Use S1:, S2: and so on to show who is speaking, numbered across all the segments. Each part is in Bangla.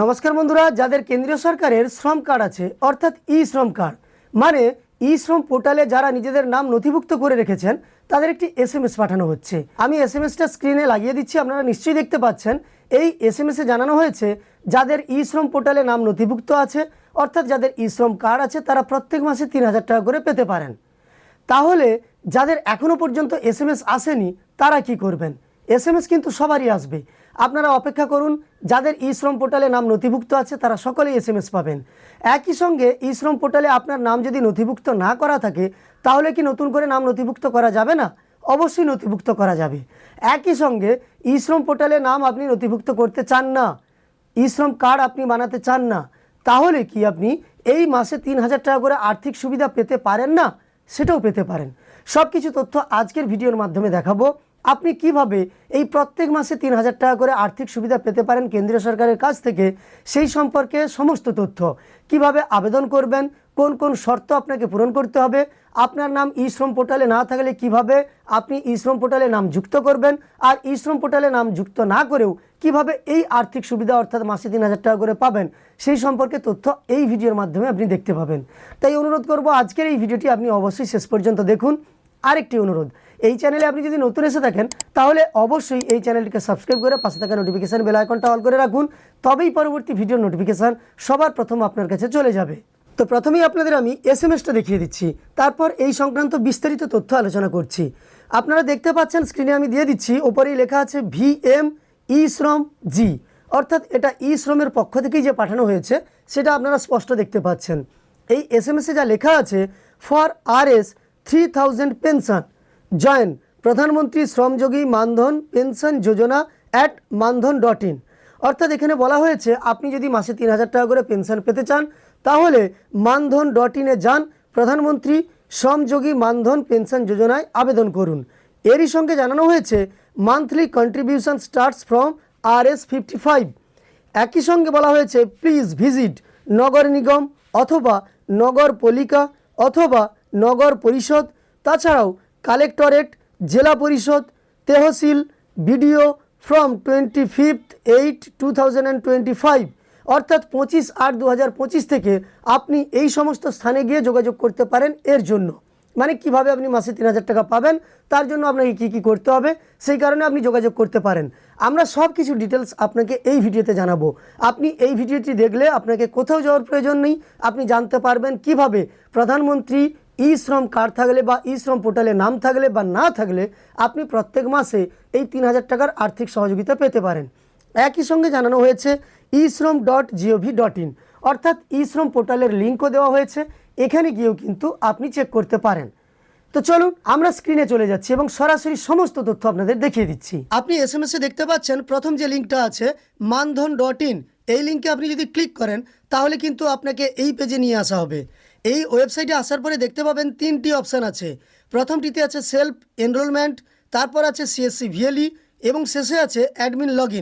S1: নমস্কার বন্ধুরা, যাদের কেন্দ্রীয় সরকারের শ্রম কার্ড আছে, অর্থাৎ ই শ্রম কার্ড মানে ই শ্রম পোর্টালে যারা নিজেদের নাম নথিভুক্ত করে রেখেছেন, তাদের একটি এস এম এস পাঠানো হচ্ছে। আমি এস এম এসটা স্ক্রিনে লাগিয়ে দিচ্ছি, আপনারা নিশ্চয়ই দেখতে পাচ্ছেন। এই এস এম জানানো হয়েছে, যাদের ই শ্রম পোর্টালে নাম নথিভুক্ত আছে, অর্থাৎ যাদের ই শ্রম কার্ড আছে, তারা প্রত্যেক মাসে তিন হাজার টাকা করে পেতে পারেন। তাহলে যাদের এখনও পর্যন্ত এস এম এস আসেনি, তারা কি করবেন? এস এম এস কিন্তু সবারই আসবে। আপনারা অপেক্ষা করুন, যাদের ই শ্রম পোর্টালে নাম নথিভুক্ত আছে, তারা সকলেই এস এম এস পাবেন। একই সঙ্গে ই শ্রম পোর্টালে আপনার নাম যদি নথিভুক্ত না করা থাকে, তাহলে কি নতুন করে নাম নথিভুক্ত করা যাবে না? অবশ্যই নথিভুক্ত করা যাবে। একই সঙ্গে ই শ্রম পোর্টালে নাম আপনি নথিভুক্ত করতে চান না ই শ্রম কার্ড আপনি বানাতে চান না, তাহলে কি আপনি এই মাসে তিন হাজার টাকা করে আর্থিক সুবিধা পেতে পারেন না? সেটাও পেতে পারেন। সব কিছু তথ্য আজকের ভিডিওর মাধ্যমে দেখাবো। আপনি কীভাবে এই প্রত্যেক মাসে তিন হাজার টাকা করে আর্থিক সুবিধা পেতে পারেন কেন্দ্রীয় সরকারের কাছ থেকে? সেই সম্পর্কে সমস্ত তথ্য। কীভাবে আবেদন করবেন? কোন কোন শর্ত আপনাকে পূরণ করতে হবে? আপনার নাম ই শ্রম পোর্টালে না থাকলে কীভাবে আপনি ই শ্রম পোর্টালে নাম যুক্ত করবেন? আর ই শ্রম পোর্টালে নাম যুক্ত না করেও কীভাবে এই আর্থিক সুবিধা অর্থাৎ মাসে তিন হাজার টাকা করে পাবেন? সেই সম্পর্কে তথ্য এই ভিডিওর মাধ্যমে আপনি দেখতে পাবেন। তাই অনুরোধ করব, আজকের এই ভিডিওটি আপনি অবশ্যই শেষ পর্যন্ত দেখুন। আরেকটি অনুরোধ এই চ্যানেলে আপনি যদি নতুন এসে থাকেন, তাহলে অবশ্যই এই চ্যানেলটিকে সাবস্ক্রাইব করে পাশে থাকা নোটিফিকেশান বেল আইকনটা অল করে রাখুন। তবেই পরবর্তী ভিডিও নোটিফিকেশান সবার প্রথম আপনার কাছে চলে যাবে। তো প্রথমেই আপনাদের আমি এস এম এসটা দেখিয়ে দিচ্ছি। তারপর এই সংক্রান্ত বিস্তারিত তথ্য আলোচনা করছি। আপনারা দেখতে পাচ্ছেন স্ক্রিনে আমি দিয়ে দিচ্ছি ওপরেই লেখা আছে ভি এম ই শ্রম জি অর্থাৎ এটা ই শ্রমের পক্ষ থেকেই যে পাঠানো হয়েছে, সেটা আপনারা স্পষ্ট দেখতে পাচ্ছেন। এই এস এম এসে যা লেখা আছে for R S three thousand pension join. Pradhanmantri Shramyogi Maandhan pension Yojana at Maandhan dot in. অর্থাৎ এখানে বলা হয়েছে, আপনি যদি মাসে তিন হাজার টাকা করে পেনশন পেতে চান, তাহলে মানধন ডট ইনে যান। প্রধানমন্ত্রী শ্রমযোগী মানধন পেনশন যোজনায় আবেদন করুন। এরই সঙ্গে জানানো হয়েছে, monthly contribution starts from R S fifty five. একই সঙ্গে বলা হয়েছে, প্লিজ ভিজিট নগর নিগম অথবা নগর পালিকা অথবা নগর পরিষদ। তাছাড়াও কালেক্টরেট, জেলা পরিষদ, tehsil, BDO from twenty fifth eight two thousand and twenty five. অর্থাৎ পঁচিশ আট দু থেকে আপনি এই সমস্ত স্থানে গিয়ে যোগাযোগ করতে পারেন এর জন্য। মানে কীভাবে আপনি মাসে তিন হাজার টাকা পাবেন, তার জন্য আপনাকে কী কী করতে হবে, সেই কারণে আপনি যোগাযোগ করতে পারেন। আমরা সব কিছু ডিটেলস আপনাকে এই ভিডিওতে জানাব। আপনি এই ভিডিওটি দেখলে আপনাকে কোথাও যাওয়ার প্রয়োজন নেই, আপনি জানতে পারবেন কীভাবে প্রধানমন্ত্রী ই শ্রম কার্ড থাকলে বা ই শ্রম পোর্টালে নাম থাকলে বা না থাকলে আপনি প্রত্যেক মাসে এই তিন হাজার টাকার আর্থিক সহযোগিতা পেতে পারেন। একই সঙ্গে জানানো হয়েছে ই শ্রম ডট জিওভি ডট ইন। অর্থাৎ ই শ্রম পোর্টালের লিঙ্কও দেওয়া হয়েছে, এখানে গিয়েও কিন্তু আপনি চেক করতে পারেন। তো চলুন আমরা স্ক্রিনে চলে যাচ্ছি এবং সরাসরি সমস্ত তথ্য আপনাদের দেখিয়ে দিচ্ছি। আপনি এস এম এসে দেখতে পাচ্ছেন, প্রথম যে লিঙ্কটা আছে, মানধন ডট ইন। এই লিঙ্কে আপনি যদি ক্লিক করেন, তাহলে কিন্তু আপনাকে এই পেজে নিয়ে আসা হবে। এই ওয়েবসাইটে আসার পরে দেখতে পাবেন তিনটি অপশান আছে। প্রথমটিতে আছে সেলফ এনরোলমেন্ট, তারপর আছে সিএসসি ভিএলই এবং শেষে আছে অ্যাডমিন লগ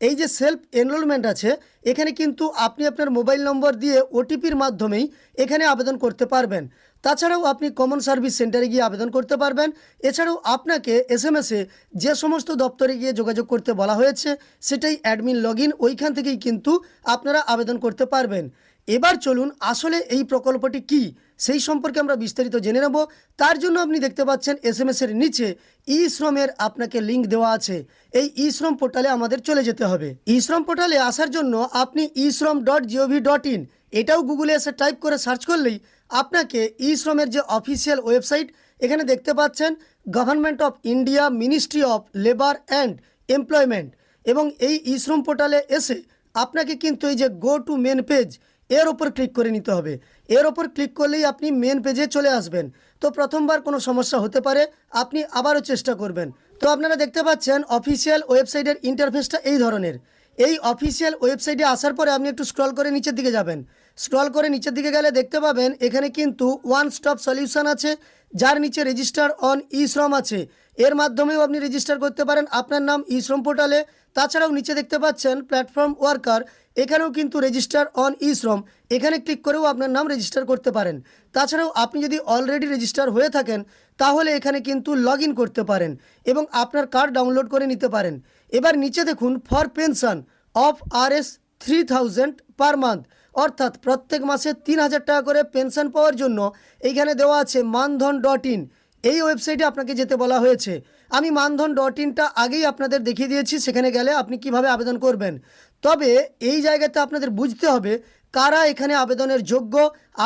S1: এই যে সেলফ এনরোলমেন্ট আছে, এখানে কিন্তু আপনি আপনার মোবাইল নম্বর দিয়ে ওটিপির মাধ্যমেই এখানে আবেদন করতে পারবেন। তাছাড়াও আপনি কমন সার্ভিস সেন্টারে গিয়ে আবেদন করতে পারবেন। এছাড়াও আপনাকে এস এম এসে যে সমস্ত দপ্তরে গিয়ে যোগাযোগ করতে বলা হয়েছে, সেটাই অ্যাডমিন লগ ওইখান থেকেই কিন্তু আপনারা আবেদন করতে পারবেন। এবার চলুন আসলে এই প্রকল্পটি কি? সেই সম্পর্কে আমরা বিস্তারিত জেনে নেব। তার জন্য আপনি দেখতে পাচ্ছেন এস এম এর নিচে ই শ্রমের আপনাকে লিঙ্ক দেওয়া আছে। এই ই শ্রম পোর্টালে আমাদের চলে যেতে হবে। ই শ্রম পোর্টালে আসার জন্য আপনি ই শ্রম ডট জিওভি ডট ইন এটাও গুগলে এসে টাইপ করে সার্চ করলেই আপনাকে ই শ্রমের যে অফিসিয়াল ওয়েবসাইট এখানে দেখতে পাচ্ছেন government of India ministry of labour and employment এবং এই ই শ্রম পোর্টালে এসে আপনাকে কিন্তু এই যে গো টু মেন পেজ এর ওপর ক্লিক করে নিতে হবে। এর ওপর ক্লিক করলেই আপনি মেন পেজে চলে আসবেন। তো প্রথমবার কোনো সমস্যা হতে পারে, আপনি আবারও চেষ্টা করবেন। তো আপনারা দেখতে পাচ্ছেন অফিসিয়াল ওয়েবসাইটের ইন্টারফেসটা এই ধরনের। এই অফিসিয়াল ওয়েবসাইটে আসার পরে আপনি একটু স্ক্রল করে নিচের দিকে যাবেন। স্ক্রল করে নিচের দিকে গেলে দেখতে পাবেন, এখানে কিন্তু ওয়ান স্টপ সলিউশন আছে, যার নিচে রেজিস্টার অন ই শ্রম আছে। এর মাধ্যমেও আপনি রেজিস্টার করতে পারেন আপনার নাম ই শ্রম পোর্টালে তাছাড়াও নিচে দেখতে পাচ্ছেন প্ল্যাটফর্ম ওয়ার্কার এখানেও কিন্তু রেজিস্টার অন ই শ্রম এখানে ক্লিক করেও আপনার নাম রেজিস্টার করতে পারেন। তাছাড়াও আপনি যদি অলরেডি রেজিস্টার হয়ে থাকেন, তাহলে এখানে কিন্তু লগ করতে পারেন এবং আপনার কার্ড ডাউনলোড করে নিতে পারেন। এবার নিচে দেখুন for pension of R S three thousand per month অর্থাৎ প্রত্যেক মাসে তিন হাজার টাকা করে পেনশন পাওয়ার জন্য এইখানে দেওয়া আছে মানধন ডট ইন এই ওয়েবসাইটে আপনাকে যেতে বলা হয়েছে। আমি মানধন ডট ইনটা আগেই আপনাদের দেখিয়ে দিয়েছি, সেখানে গেলে আপনি কীভাবে আবেদন করবেন। তবে এই জায়গাতে আপনাদের বুঝতে হবে কারা এখানে আবেদনের যোগ্য,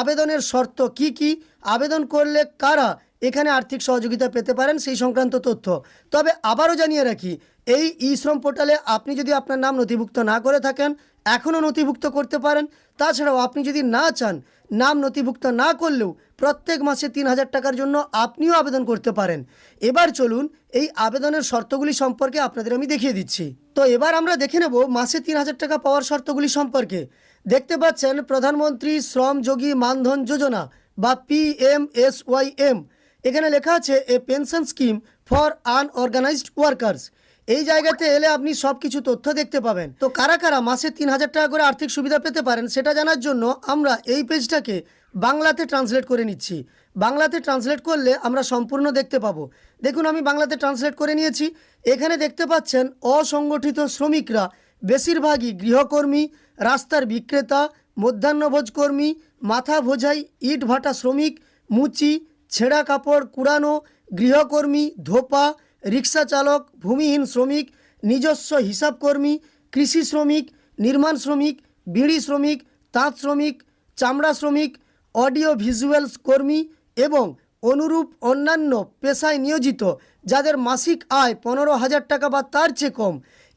S1: আবেদনের শর্ত কি কি, আবেদন করলে কারা এখানে আর্থিক সহযোগিতা পেতে পারেন সেই সংক্রান্ত তথ্য। তবে আবারও জানিয়ে রাখি, এই ই শ্রম পোর্টালে আপনি যদি আপনার নাম নথিভুক্ত না করে থাকেন, এখনও নথিভুক্ত করতে পারেন। তাছাড়াও আপনি যদি না চান নাম নথিভুক্ত না করলেও প্রত্যেক মাসে তিন হাজার টাকার জন্য আপনিও আবেদন করতে পারেন। এবার চলুন এই আবেদনের শর্তগুলি সম্পর্কে আপনাদের আমি দেখিয়ে দিচ্ছি। তো এবার আমরা দেখে নেব মাসে তিন হাজার টাকা পাওয়ার শর্তগুলি সম্পর্কে। দেখতে পাচ্ছেন প্রধানমন্ত্রী শ্রমযোগী মানধন যোজনা বা P M S Y M. এখানে লেখা আছে, a pension scheme for unorganised workers. এই জায়গাতে এলে আপনি সব কিছু তথ্য দেখতে পাবেন। তো কারা কারা মাসে তিন হাজার টাকা করে আর্থিক সুবিধা পেতে পারেন সেটা জানার জন্য আমরা এই পেজটাকে বাংলাতে ট্রান্সলেট করে নিচ্ছি। বাংলাতে ট্রান্সলেট করলে আমরা সম্পূর্ণ দেখতে পাবো। দেখুন, আমি বাংলাতে ট্রান্সলেট করে নিয়েছি। এখানে দেখতে পাচ্ছেন অসংগঠিত শ্রমিকরা, বেশিরভাগই গৃহকর্মী, রাস্তার বিক্রেতা, মধ্যাহ্নভোজ কর্মী, মাথা ভোজাই, ইট ভাটা শ্রমিক, মুচি, ছেঁড়া কাপড় কুড়ানো, গৃহকর্মী, ধোপা রিক্সা চালক ভূমিহীন শ্রমিক, নিজস্ব হিসাবকর্মী, কৃষি শ্রমিক, নির্মাণ শ্রমিক, বিড়ি শ্রমিক, তাঁত শ্রমিক, চামড়া শ্রমিক, অডিও ভিজুয়ালস কর্মী এবং অনুরূপ অন্যান্য পেশায় নিয়োজিত, যাদের মাসিক আয় পনেরো হাজার টাকা বা তার চেয়ে কম।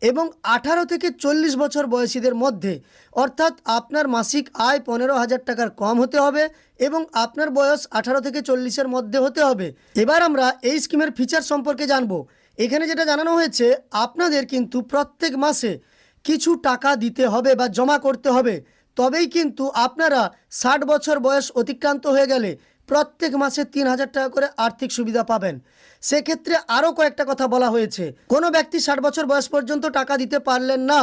S1: এবং আঠারো থেকে চল্লিশ বছর বয়সীদের মধ্যে, অর্থাৎ আপনার মাসিক আয় পনেরো হাজার টাকার কম হতে হবে এবং আপনার বয়স আঠারো থেকে চল্লিশের মধ্যে হতে হবে। এবার আমরা এই স্কিমের ফিচার সম্পর্কে জানব। এখানে যেটা জানানো হয়েছে, আপনাদের কিন্তু প্রত্যেক মাসে কিছু টাকা দিতে হবে বা জমা করতে হবে। তবেই কিন্তু আপনারা ষাট বছর বয়স অতিক্রান্ত হয়ে গেলে প্রত্যেক মাসে তিন হাজার টাকা করে আর্থিক সুবিধা পাবেন। সেক্ষেত্রে আরও কয়েকটা কথা বলা হয়েছে। কোনো ব্যক্তি ষাট বছর বয়স পর্যন্ত টাকা দিতে পারলেন না,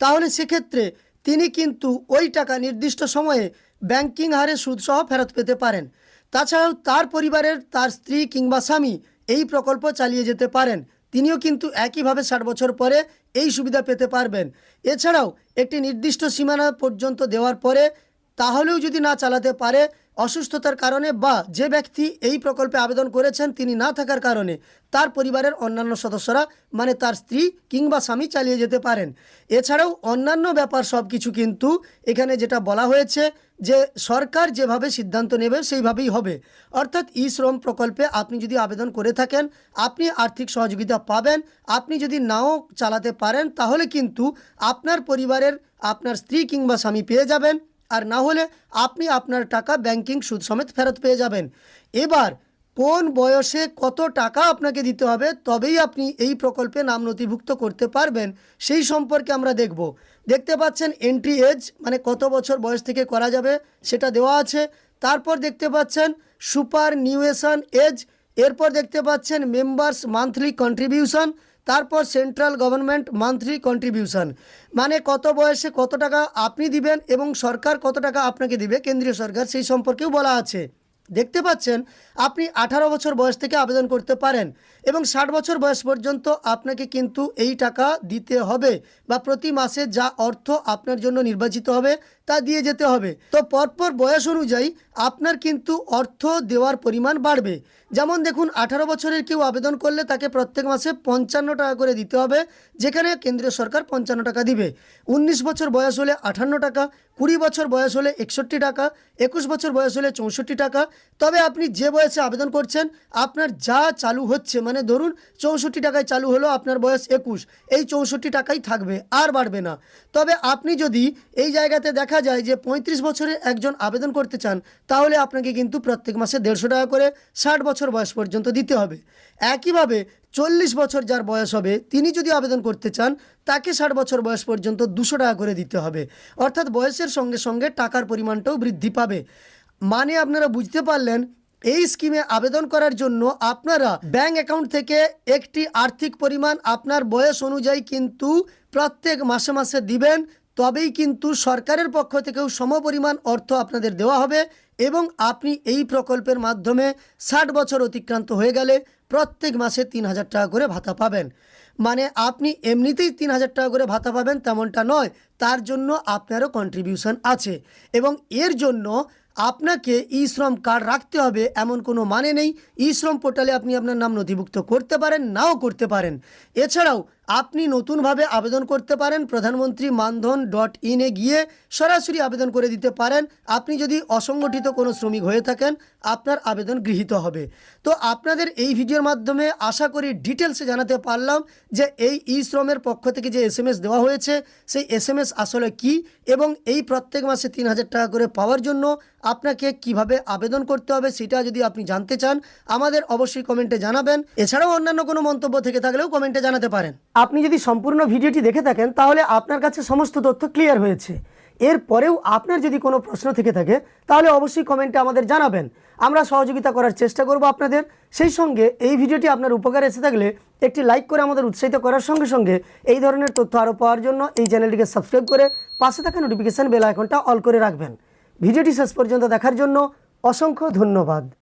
S1: তাহলে সেক্ষেত্রে তিনি কিন্তু ওই টাকা নির্দিষ্ট সময়ে ব্যাংকিং হারে সুদসহ ফেরত পেতে পারেন। তাছাড়াও তার পরিবারের তার স্ত্রী কিংবা স্বামী এই প্রকল্প চালিয়ে যেতে পারেন। তিনিও কিন্তু একইভাবে ষাট বছর পরে এই সুবিধা পেতে পারবেন। এছাড়াও একটি নির্দিষ্ট সীমানা পর্যন্ত দেওয়ার পরে তাহলেও যদি না চালাতে পারে অসুস্থতার কারণে বা যে ব্যক্তি এই প্রকল্পে আবেদন করেছেন তিনি না থাকার কারণে তার পরিবারের অন্যান্য সদস্যরা মানে তার স্ত্রী কিংবা স্বামী চালিয়ে যেতে পারেন। এছাড়াও অন্যান্য ব্যাপার সব কিছু কিন্তু এখানে যেটা বলা হয়েছে যে সরকার যেভাবে সিদ্ধান্ত নেবে সেইভাবেই হবে। অর্থাৎ ই শ্রম প্রকল্পে আপনি যদি আবেদন করে থাকেন, আপনি আর্থিক সহযোগিতা পাবেন। আপনি যদি নাও চালাতে পারেন, তাহলে কিন্তু আপনার পরিবারের আপনার স্ত্রী কিংবা স্বামী পেয়ে যাবেন। আর না হলে আপনি আপনার টাকা ব্যাংকিং সুদ সমেত ফেরত পেয়ে যাবেন। এবার, কোন বয়সে কত টাকা আপনাকে দিতে হবে তবেই আপনি এই প্রকল্পে নাম নথিভুক্ত করতে পারবেন, সেই সম্পর্কে আমরা দেখব। দেখতে পাচ্ছেন এন্ট্রি এজ মানে কত বছর বয়স থেকে করা যাবে সেটা দেওয়া আছে। তারপর দেখতে পাচ্ছেন সুপার নিউয়েশন এজ এরপর দেখতে পাচ্ছেন মেম্বার্স মান্থলি কন্ট্রিবিউশন তারপর সেন্ট্রাল গভর্নমেন্ট মান্থলি কন্ট্রিবিউশন। মানে কত বয়সে কত টাকা আপনি দিবেন এবং সরকার কত টাকা আপনাকে দিবে, কেন্দ্রীয় সরকার সেই সম্পর্কেও বলা আছে। দেখতে পাচ্ছেন, আপনি আঠারো বছর বয়স থেকে আবেদন করতে পারেন। এবং ষাট বছর বয়স পর্যন্ত আপনাকে কিন্তু এই টাকা দিতে হবে বা প্রতি মাসে যা অর্থ আপনার জন্য নির্বাচিত হবে তা দিয়ে যেতে হবে। তো পরপর বয়স অনুযায়ী আপনার কিন্তু অর্থ দেওয়ার পরিমাণ বাড়বে। যেমন দেখুন, আঠারো বছরের কেউ আবেদন করলে তাকে প্রত্যেক মাসে পঞ্চান্ন টাকা করে দিতে হবে, যেখানে কেন্দ্রীয় সরকার পঞ্চান্ন টাকা দিবে। উনিশ বছর বয়স হলে আঠান্ন টাকা, কুড়ি বছর বয়স হলে একষট্টি টাকা, একুশ বছর বয়স হলে চৌষট্টি টাকা। তবে আপনি যে বয়সে আবেদন করছেন, আপনার যা চালু হচ্ছে মানে ধরুন চৌষট্টি টাকায় চালু হলো, আপনার বয়স একুশ। এই চৌষট্টি টাকাই থাকবে, আর বাড়বে না। তবে আপনি যদি এই জায়গাতে দেখা যায় যে পঁয়ত্রিশ বছরে একজন আবেদন করতে চান, তাহলে আপনাকে কিন্তু প্রত্যেক মাসে দেড়শো টাকা করে ষাট বছর বয়স পর্যন্ত দিতে হবে। একইভাবে চল্লিশ বছর যার বয়স হবে, তিনি যদি আবেদন করতে চান, তাকে ষাট বছর বয়স পর্যন্ত দুশো টাকা করে দিতে হবে। অর্থাৎ বয়সের সঙ্গে সঙ্গে টাকার পরিমাণটাও বৃদ্ধি পাবে। মানে আপনারা বুঝতে পারলেন এই স্কিমে আবেদন করার জন্য আপনারা ব্যাংক অ্যাকাউন্ট থেকে একটি আর্থিক পরিমাণ আপনার বয়স অনুযায়ী কিন্তু প্রত্যেক মাসে মাসে দিবেন। তবেই কিন্তু সরকারের পক্ষ থেকেও সমপরিমাণ অর্থ আপনাদের দেওয়া হবে এবং আপনি এই প্রকল্পের মাধ্যমে ষাট বছর অতিক্রান্ত হয়ে গেলে প্রত্যেক মাসে তিন হাজার টাকা করে ভাতা পাবেন। মানে আপনি এমনিতেই তিন হাজার টাকা করে ভাতা পাবেন তেমনটা নয়, তার জন্য আপনারও কন্ট্রিবিউশন আছে এবং এর জন্য আপনাকে ই শ্রম কার্ড রাখতে হবে, এমন কোনো মানে নেই। ই শ্রম পোর্টালে আপনি আপনার নাম নথিভুক্ত করতে পারেন, নাও করতে পারেন। এছাড়াও আপনি নতুনভাবে আবেদন করতে পারেন। প্রধানমন্ত্রী মানধন ডট ইনে গিয়ে সরাসরি আবেদন করে দিতে পারেন। আপনি যদি অসংগঠিত কোনো শ্রমিক হয়ে থাকেন, আপনার আবেদন গৃহীত হবে। তো আপনাদের এই ভিডিওর মাধ্যমে আশা করি ডিটেলসে জানাতে পারলাম যে এই ই শ্রমের পক্ষ থেকে যে এস দেওয়া হয়েছে, সেই এস আসলে কি এবং এই প্রত্যেক মাসে তিন হাজার টাকা করে পাওয়ার জন্য আপনাকে কীভাবে আবেদন করতে হবে সেটা যদি আপনি জানতে চান, আমাদের অবশ্যই কমেন্টে জানাবেন। এছাড়াও অন্যান্য কোনো মন্তব্য থেকে থাকলেও কমেন্টে জানাতে পারেন। আপনি যদি সম্পূর্ণ ভিডিওটি দেখে থাকেন, তাহলে আপনার কাছে সমস্ত তথ্য ক্লিয়ার হয়েছে। এরপরেও আপনার যদি কোনো প্রশ্ন থেকে থাকে, তাহলে অবশ্যই কমেন্টে আমাদের জানাবেন। আমরা সহযোগিতা করার চেষ্টা করব আপনাদের। সেই সঙ্গে এই ভিডিওটি আপনার উপকার এসে থাকলে একটি লাইক করে আমাদের উৎসাহিত করার সঙ্গে সঙ্গে এই ধরনের তথ্য আরও পাওয়ার জন্য এই চ্যানেলটিকে সাবস্ক্রাইব করে পাশে থাকা নোটিফিকেশান বেল আইকনটা অল করে রাখবেন। ভিডিওটি শেষ পর্যন্ত দেখার জন্য অসংখ্য ধন্যবাদ।